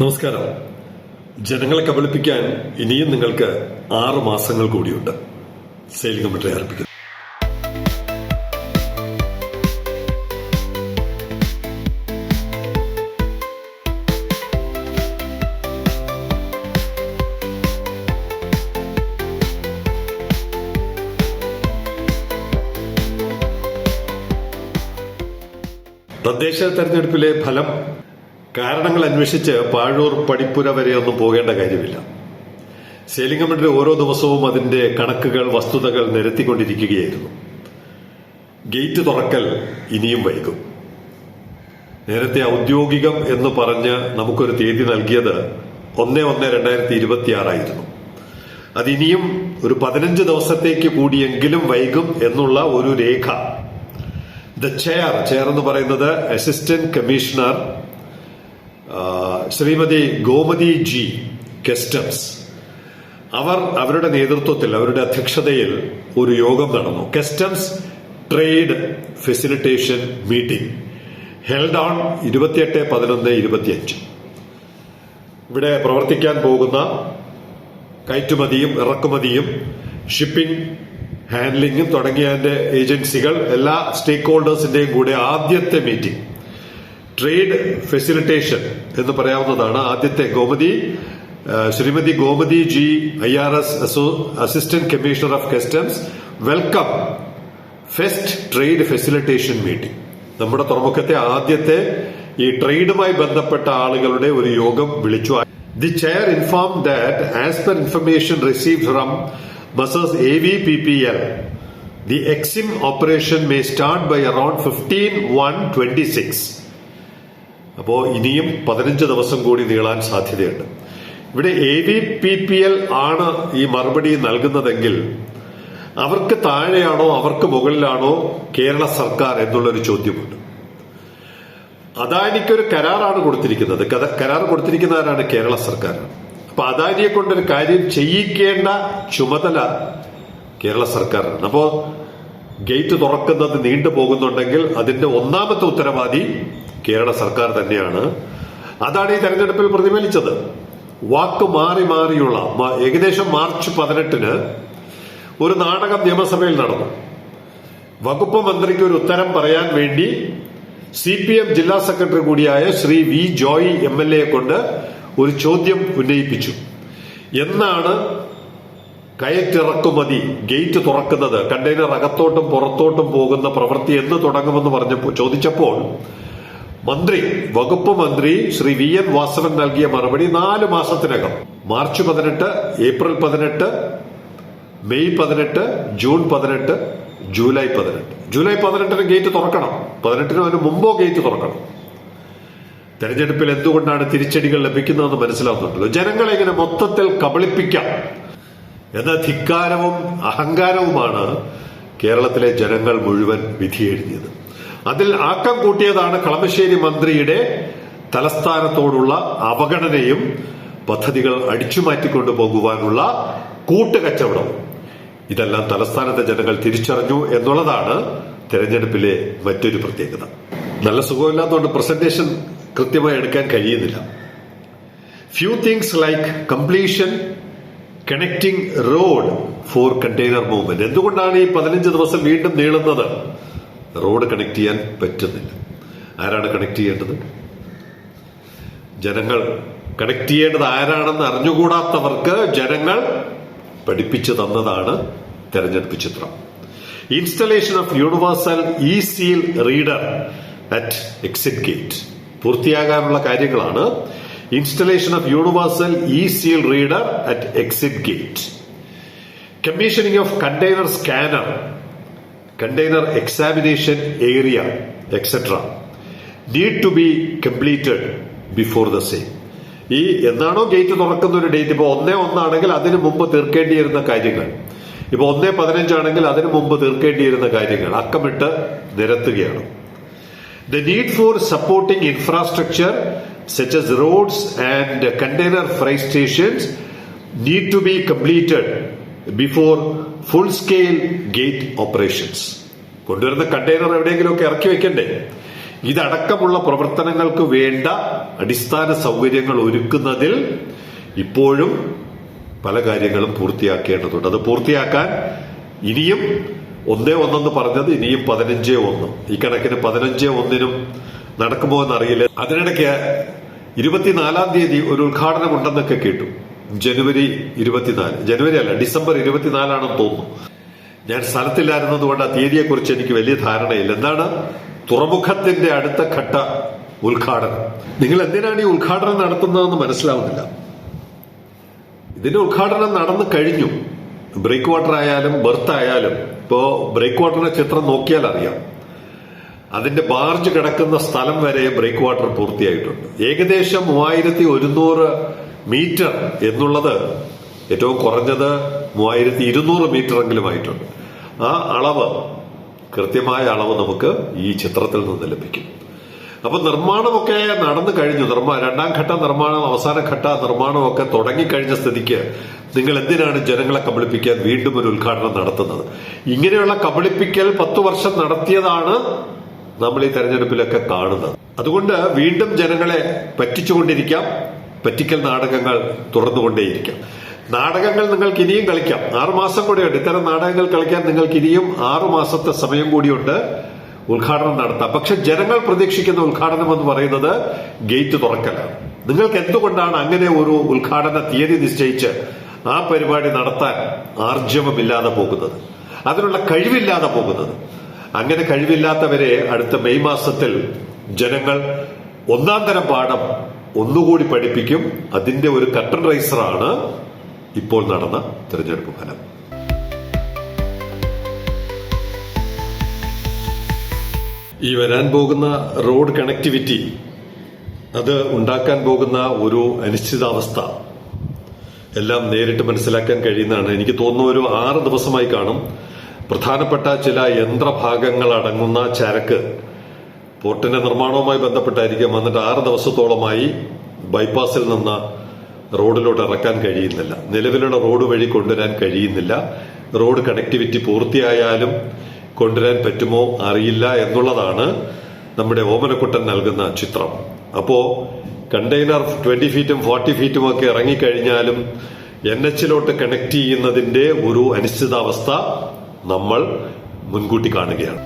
നമസ്കാരം. ജനങ്ങളെ കബളിപ്പിക്കാൻ ഇനിയും നിങ്ങൾക്ക് ആറ് മാസങ്ങൾ കൂടിയുണ്ട്. സെയിൽ കമ്മിറ്റി ആരംഭിക്കുന്നു. തദ്ദേശ തെരഞ്ഞെടുപ്പിലെ ഫലം കാരണങ്ങൾ അന്വേഷിച്ച് പാഴൂർ പടിപ്പുര വരെ ഒന്നും പോകേണ്ട കാര്യമില്ല. കമ്മിറ്റി ഓരോ ദിവസവും അതിന്റെ കണക്കുകൾ വസ്തുതകൾ നിരത്തിക്കൊണ്ടിരിക്കുകയായിരുന്നു. ഗേറ്റ് തുറക്കൽ ഇനിയും വൈകും. നേരത്തെ ഔദ്യോഗികം എന്ന് പറഞ്ഞ് നമുക്കൊരു തീയതി നൽകിയത് ഒന്ന് ഒന്ന് രണ്ടായിരത്തി ഇരുപത്തിയാറായിരുന്നു അതിനിയും ഒരു പതിനഞ്ച് ദിവസത്തേക്ക് കൂടിയെങ്കിലും വൈകും എന്നുള്ള ഒരു രേഖ. ദ ചെയർ ചെയർ എന്ന് പറയുന്നത് assistant commissioner Shrimati Gomathi ji customs അവർ അവരുടെ നേതൃത്വത്തിൽ അവരുടെ അധ്യക്ഷതയിൽ ഒരു യോഗം നടന്നു. Customs trade facilitation meeting held on ഇരുപത്തിയെട്ട് പതിനൊന്ന് ഇരുപത്തിയഞ്ച്. ഇവിടെ പ്രവർത്തിക്കാൻ പോകുന്ന കയറ്റുമതിയും ഇറക്കുമതിയും ഷിപ്പിംഗ് ഹാൻഡ്ലിംഗും തുടങ്ങിയ ഏജൻസികൾ എല്ലാ സ്റ്റേക്ക് ഹോൾഡേഴ്സിന്റെയും കൂടെ ആദ്യത്തെ മീറ്റിംഗ്. ട്രേഡ് ഫെസിലിറ്റേഷൻ എന്ന് പറയാവുന്നതാണ് ആദ്യത്തെ Gomathi Shrimati Gomathi ji I R S assistant commissioner of customs welcome fest trade facilitation meeting. നമ്മുടെ തുറമുഖത്തെ ആദ്യത്തെ ഈ ട്രേഡുമായി ബന്ധപ്പെട്ട ആളുകളുടെ ഒരു യോഗം വിളിച്ചു. The chair inform that as per information receive from messrs A V P P L the EXIM operation may start by around fifteen one twenty six. അപ്പോ ഇനിയും പതിനഞ്ച് ദിവസം കൂടി നീളാൻ സാധ്യതയുണ്ട്. ഇവിടെ A V P P L ആണ് ഈ മറുപടി നൽകുന്നതെങ്കിൽ അവർക്ക് താഴെയാണോ അവർക്ക് മുകളിലാണോ കേരള സർക്കാർ എന്നുള്ളൊരു ചോദ്യമുണ്ട്. അദാനിക്കൊരു കരാറാണ് കൊടുത്തിരിക്കുന്നത്. കരാർ കൊടുത്തിരിക്കുന്നവരാണ് കേരള സർക്കാർ. അപ്പൊ അദാനിയെ കൊണ്ടൊരു കാര്യം ചെയ്യിക്കേണ്ട ചുമതല കേരള സർക്കാരാണ്. അപ്പോ ഗേറ്റ് തുറക്കുന്നത് നീണ്ടു പോകുന്നുണ്ടെങ്കിൽ അതിന്റെ ഒന്നാമത്തെ ഉത്തരവാദി കേരള സർക്കാർ തന്നെയാണ്. അതാണ് ഈ തെരഞ്ഞെടുപ്പിൽ പ്രതിഫലിച്ചത്. വാക്ക് മാറി മാറിയുള്ള ഏകദേശം മാർച്ച് പതിനെട്ടിന് ഒരു നാടകം നിയമസഭയിൽ നടന്നു. വകുപ്പ് മന്ത്രിക്ക് ഒരു ഉത്തരം പറയാൻ വേണ്ടി സി പി എം ജില്ലാ സെക്രട്ടറി കൂടിയായ Shri V Joy M L A കൊണ്ട് ഒരു ചോദ്യം ഉന്നയിപ്പിച്ചു. എന്നാണ് കയറ്റിറക്കുമതി. ഗേറ്റ് തുറക്കുന്നത് കണ്ടെയ്നർ അകത്തോട്ടും പുറത്തോട്ടും പോകുന്ന പ്രവൃത്തി എന്ന് തുടങ്ങുമെന്ന് പറഞ്ഞപ്പോൾ ചോദിച്ചപ്പോൾ മന്ത്രി വകുപ്പ് മന്ത്രി ശ്രീ വി എൻ വാസവൻ നൽകിയ മറുപടി നാല് മാസത്തിനകം. മാർച്ച് പതിനെട്ട് ഏപ്രിൽ പതിനെട്ട് മെയ് പതിനെട്ട് ജൂൺ പതിനെട്ട് ജൂലൈ പതിനെട്ട്. ജൂലൈ പതിനെട്ടിന് ഗേറ്റ് തുറക്കണം. പതിനെട്ടിന് അതിന് മുമ്പോ ഗേറ്റ് തുറക്കണം. തെരഞ്ഞെടുപ്പിൽ എന്തുകൊണ്ടാണ് തിരിച്ചടികൾ ലഭിക്കുന്നതെന്ന് മനസ്സിലാവുന്നുണ്ടല്ലോ. ജനങ്ങളെ ഇങ്ങനെ മൊത്തത്തിൽ കബളിപ്പിക്കാം. എന്ന ധിക്കാരവും അഹങ്കാരവുമാണ് കേരളത്തിലെ ജനങ്ങൾ മുഴുവൻ വിധിയെഴുതിയത്. അതിൽ ആക്കം കൂട്ടിയതാണ് കളമശ്ശേരി മന്ത്രിയുടെ തലസ്ഥാനത്തോടുള്ള അവഗണനയും പദ്ധതികൾ അടിച്ചുമാറ്റിക്കൊണ്ടു പോകുവാനുള്ള കൂട്ടുകച്ചവടവും. ഇതെല്ലാം തലസ്ഥാനത്തെ ജനങ്ങൾ തിരിച്ചറിഞ്ഞു എന്നുള്ളതാണ് തെരഞ്ഞെടുപ്പിലെ മറ്റൊരു പ്രത്യേകത. നല്ല സുഖമില്ലാത്തതുകൊണ്ട് പ്രസന്റേഷൻ കൃത്യമായി എടുക്കാൻ കഴിയുന്നില്ല. Few things like completion connecting road for container movement എന്തുകൊണ്ടാണ് ഈ പതിനഞ്ച് ദിവസം വീണ്ടും നീളുന്നത്? റോഡ് കണക്ട് ചെയ്യാൻ പറ്റുന്നില്ല. ആരാണ് കണക്ട് ചെയ്യേണ്ടത്? ജനങ്ങൾ കണക്ട് ചെയ്യേണ്ടത് ആരാണെന്ന് അറിഞ്ഞുകൂടാത്തവർക്ക് ജനങ്ങൾ പഠിപ്പിച്ചു തന്നതാണ് തെരഞ്ഞെടുപ്പ് ചിത്രം. Installation of universal E seal reader at exit gate പൂർത്തിയാകാനുള്ള കാര്യങ്ങളാണ് of universal E seal reader at exit gate commissioning of container scanner container examination area etcetera need to be completed before the same ഈ എന്നാണോ gate തുറക്കുന്ന ഒരു date ഇപ്പൊ ഒന്നേ ഒന്നാണെങ്കിൽ അതിനു മുമ്പ് തീർക്കേണ്ടിയിരുന്ന കാര്യങ്ങൾ. ഇപ്പൊ ഒന്നേ പതിനഞ്ചാണെങ്കിൽ അതിനു മുമ്പ് തീർക്കേണ്ടിയിരുന്ന കാര്യങ്ങൾ. അക്കമിട്ട് നിരത്തുകയാണ്. The need for supporting infrastructure such as roads and container freight stations need to be completed before full scale gate operations. കൊണ്ടുവരുന്ന കണ്ടെയ്നർ എവിടെയെങ്കിലുമൊക്കെ ഇറക്കി വെക്കണ്ടേ ഇതടക്കമുള്ള പ്രവർത്തനങ്ങൾക്ക് വേണ്ട അടിസ്ഥാന സൗകര്യങ്ങൾ ഒരുക്കുന്നതിൽ ഇപ്പോഴും പല കാര്യങ്ങളും പൂർത്തിയാക്കേണ്ടതുണ്ട് അത് പൂർത്തിയാക്കാൻ ഇനിയും ഒന്നേ ഒന്നെന്ന് പറഞ്ഞത് ഇനിയും പതിനഞ്ചേ ഒന്ന്. ഈ കണക്കിന് പതിനഞ്ചേ ഒന്നിനും നടക്കുമോ എന്നറിയില്ല. അതിനിടയ്ക്ക് ഇരുപത്തിനാലാം തീയതി ഒരു ഉദ്ഘാടനം ഉണ്ടെന്നൊക്കെ കേട്ടു. ജനുവരി ഇരുപത്തിനാല്. ജനുവരി അല്ല ഡിസംബർ ഇരുപത്തിനാലാണെന്ന് തോന്നുന്നു. ഞാൻ സ്ഥലത്തില്ലായിരുന്നതുകൊണ്ട് ആ തീയതിയെക്കുറിച്ച് എനിക്ക് വലിയ ധാരണയില്ല. എന്താണ്? തുറമുഖത്തിന്റെ അടുത്ത ഘട്ട ഉദ്ഘാടനം. നിങ്ങൾ എന്തിനാണ് ഈ ഉദ്ഘാടനം നടത്തുന്നതെന്ന് മനസ്സിലാവുന്നില്ല. ഇതിന്റെ ഉദ്ഘാടനം നടന്നു കഴിഞ്ഞു. ബ്രേക്ക് വാട്ടർ ആയാലും ബർത്ത് ആയാലും ഇപ്പോ ബ്രേക്ക് വാട്ടറിന്റെ ചിത്രം നോക്കിയാൽ അറിയാം അതിന്റെ ബാർജ് കിടക്കുന്ന സ്ഥലം വരെ ബ്രേക്ക് വാട്ടർ പൂർത്തിയായിട്ടുണ്ട്. ഏകദേശം മൂവായിരത്തി ഒരുന്നൂറ് മീറ്റർ എന്നുള്ളത് ഏറ്റവും കുറഞ്ഞത് മൂവായിരത്തി ഇരുന്നൂറ് മീറ്റർ എങ്കിലും ആയിട്ടുണ്ട് ആ അളവ് കൃത്യമായ അളവ് നമുക്ക് ഈ ചിത്രത്തിൽ നിന്ന് ലഭിക്കും. അപ്പൊ നിർമ്മാണമൊക്കെ നടന്നു കഴിഞ്ഞു. നിർമ്മാ രണ്ടാം ഘട്ട നിർമ്മാണം അവസാന ഘട്ട നിർമ്മാണമൊക്കെ തുടങ്ങിക്കഴിഞ്ഞ സ്ഥിതിക്ക് നിങ്ങൾ എന്തിനാണ് ജനങ്ങളെ കബളിപ്പിക്കാൻ വീണ്ടും ഒരു ഉദ്ഘാടനം നടത്തുന്നത്? ഇങ്ങനെയുള്ള കബളിപ്പിക്കൽ പത്തു വർഷം നടത്തിയതാണ് നമ്മൾ ഈ തെരഞ്ഞെടുപ്പിലൊക്കെ കാണുന്നത്. അതുകൊണ്ട് വീണ്ടും ജനങ്ങളെ പറ്റിച്ചുകൊണ്ടിരിക്കാം. പറ്റിക്കൽ നാടകങ്ങൾ തുറന്നുകൊണ്ടേയിരിക്കാം. നാടകങ്ങൾ നിങ്ങൾക്ക് ഇനിയും കളിക്കാം. ആറുമാസം കൂടെയുണ്ട്. ഇത്തരം നാടകങ്ങൾ കളിക്കാൻ നിങ്ങൾക്ക് ഇനിയും ആറുമാസത്തെ സമയം കൂടിയുണ്ട്. ഉദ്ഘാടനം നടത്താം. പക്ഷെ ജനങ്ങൾ പ്രതീക്ഷിക്കുന്ന ഉദ്ഘാടനം എന്ന് പറയുന്നത് ഗേറ്റ് തുറക്കലാണ്. നിങ്ങൾക്ക് എന്തുകൊണ്ടാണ് അങ്ങനെ ഒരു ഉദ്ഘാടന തീയതി നിശ്ചയിച്ച് ആ പരിപാടി നടത്താൻ ആർജവമില്ലാതെ പോകുന്നത്. അതിനുള്ള കഴിവില്ലാതെ പോകുന്നത്. അങ്ങനെ കഴിവില്ലാത്തവരെ അടുത്ത മെയ് മാസത്തിൽ ജനങ്ങൾ ഒന്നാം തരം പാഠം ഒന്നുകൂടി പഠിപ്പിക്കും. അതിന്റെ ഒരു കട്ടൺ റൈസറാണ് ഇപ്പോൾ നടന്ന തെരഞ്ഞെടുപ്പ് ഫലം. ഈ വരാൻ പോകുന്ന റോഡ് കണക്ടിവിറ്റി അത് ഉണ്ടാക്കാൻ പോകുന്ന ഒരു അനിശ്ചിതാവസ്ഥ എല്ലാം നേരിട്ട് മനസ്സിലാക്കാൻ കഴിയുന്നതാണ്. എനിക്ക് തോന്നുന്നു ഒരു ആറ് ദിവസമായി കാണും. പ്രധാനപ്പെട്ട ചില യന്ത്രഭാഗങ്ങൾ അടങ്ങുന്ന ചരക്ക് പോർട്ടിന്റെ നിർമ്മാണവുമായി ബന്ധപ്പെട്ടായിരിക്കും. വന്നിട്ട് ആറ് ദിവസത്തോളമായി ബൈപ്പാസിൽ നിന്ന് റോഡിലോട്ട് ഇറക്കാൻ കഴിയുന്നില്ല. നിലവിലുള്ള റോഡ് വഴി കൊണ്ടുവരാൻ കഴിയുന്നില്ല. റോഡ് കണക്ടിവിറ്റി പൂർത്തിയായാലും കൊണ്ടുവരാൻ പറ്റുമോ അറിയില്ല എന്നുള്ളതാണ് നമ്മുടെ ഓമനക്കുട്ടൻ നൽകുന്ന ചിത്രം. അപ്പോ കണ്ടെയ്നർ ട്വന്റി ഫീറ്റും ഫോർട്ടി ഫീറ്റും ഒക്കെ ഇറങ്ങിക്കഴിഞ്ഞാലും എൻ എച്ചിലോട്ട് കണക്ട് ചെയ്യുന്നതിന്റെ ഒരു അനിശ്ചിതാവസ്ഥ നമ്മൾ മുൻകൂട്ടി കാണുകയാണ്.